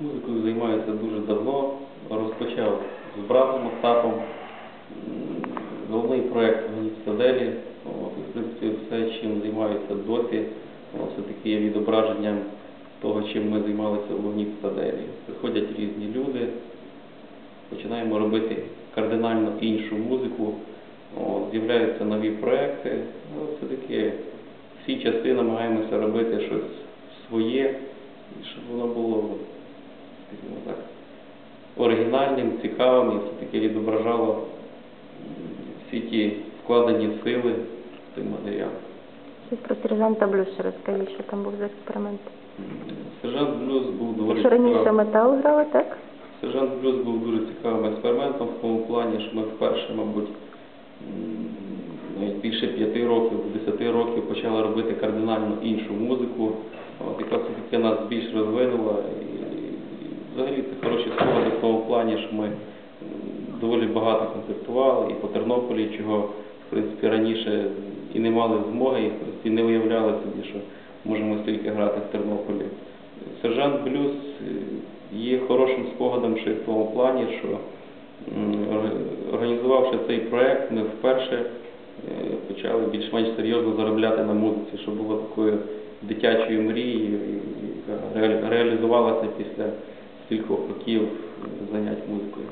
Музикою займаюся дуже давно. Розпочав з братом Остапом. Головний проєкт в Цитаделі. В принципі, все, чим займаюся досі, все-таки є відображенням того, чим ми займалися в вогні Цитаделі. Приходять різні люди, починаємо робити кардинально іншу музику, з'являються нові проекти. Ну, все-таки всі часи намагаємося робити щось своє, щоб воно було, оригінальним, цікавим і все-таки відображало всі ті вкладені сили в той матеріал. Про сержанта Блюз ще розкажіть, що там був за експеримент. Сержант Блюз був доволі Якщо раніше цікавим. метал грали, так? Сержант Блюз був дуже цікавим експериментом в тому плані, що ми вперше, мабуть, навіть більше п'яти років, десяти років почали робити кардинально іншу музику, от, яка все-таки нас більш розвинула. І, і взагалі це хороші спогади в тому плані, що ми м, доволі багато концертували і по Тернополі, чого в принципі раніше і не мали змоги, і не уявляли собі, що можемо стільки грати в Тернополі. Сержант Блюз е, є хорошим спогадом ще в тому плані, що організувавши цей проект, ми вперше е, почали більш-менш серйозно заробляти на музиці, що було такою дитячою мрією, яка реалізувалася після стількох років занять музикою.